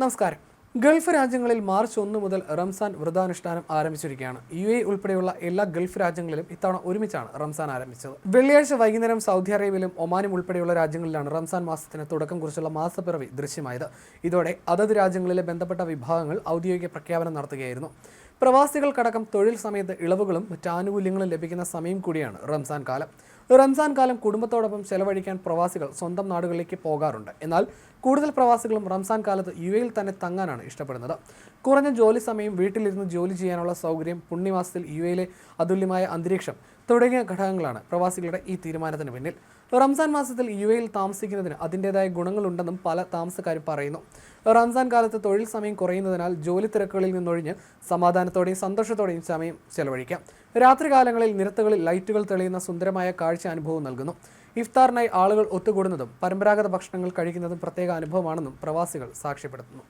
നമസ്കാരം. ഗൾഫ് രാജ്യങ്ങളിൽ മാർച്ച് ഒന്ന് മുതൽ റംസാൻ വ്രതാനുഷ്ഠാനം ആരംഭിച്ചിരിക്കുകയാണ്. യു എ ഉൾപ്പെടെയുള്ള എല്ലാ ഗൾഫ് രാജ്യങ്ങളിലും ഇത്തവണ ഒരുമിച്ചാണ് റംസാൻ ആരംഭിച്ചത്. വെള്ളിയാഴ്ച വൈകുന്നേരം സൗദി അറേബ്യയിലും ഒമാനും ഉൾപ്പെടെയുള്ള രാജ്യങ്ങളിലാണ് റംസാൻ മാസത്തിന് തുടക്കം കുറിച്ചുള്ള മാസപ്പിറവി ദൃശ്യമായത്. ഇതോടെ അതത് രാജ്യങ്ങളിലെ ബന്ധപ്പെട്ട വിഭാഗങ്ങൾ ഔദ്യോഗിക പ്രഖ്യാപനം നടത്തുകയായിരുന്നു. പ്രവാസികൾക്കടക്കം തൊഴിൽ സമയത്ത് ഇളവുകളും മറ്റ് ആനുകൂല്യങ്ങളും ലഭിക്കുന്ന സമയം കൂടിയാണ് റംസാൻ കാലം. റംസാൻ കാലം കുടുംബത്തോടൊപ്പം ചെലവഴിക്കാൻ പ്രവാസികൾ സ്വന്തം നാടുകളിലേക്ക് പോകാറുണ്ട്. എന്നാൽ കൂടുതൽ പ്രവാസികളും റംസാൻ കാലത്ത് യു എയിൽ തന്നെ തങ്ങാനാണ് ഇഷ്ടപ്പെടുന്നത്. കുറഞ്ഞ ജോലി സമയം വീട്ടിലിരുന്ന് ജോലി ചെയ്യാനുള്ള സൗകര്യം പുണ്യമാസത്തിൽ യു എയിലെ അതുല്യമായ അന്തരീക്ഷം തുടങ്ങിയ ഘടകങ്ങളാണ് പ്രവാസികളുടെ ഈ തീരുമാനത്തിന് പിന്നിൽ. റംസാൻ മാസത്തിൽ യു എയിൽ താമസിക്കുന്നതിന് അതിന്റെതായ ഗുണങ്ങളുണ്ടെന്നും പല താമസക്കാരും പറയുന്നു. റംസാൻ കാലത്ത് തൊഴിൽ സമയം കുറയുന്നതിനാൽ ജോലി തിരക്കുകളിൽ നിന്നൊഴിഞ്ഞ് സമാധാനത്തോടെയും സന്തോഷത്തോടെയും സമയം ചെലവഴിക്കാം. രാത്രികാലങ്ങളിൽ നിരത്തുകളിൽ ലൈറ്റുകൾ തെളിയുന്ന സുന്ദരമായ കാഴ്ച അനുഭവം നൽകുന്നു. ഇഫ്താറിനായി ആളുകൾ ഒത്തുകൂടുന്നതും പരമ്പരാഗത ഭക്ഷണങ്ങൾ കഴിക്കുന്നതും പ്രത്യേക അനുഭവമാണെന്നും പ്രവാസികൾ സാക്ഷ്യപ്പെടുത്തുന്നു.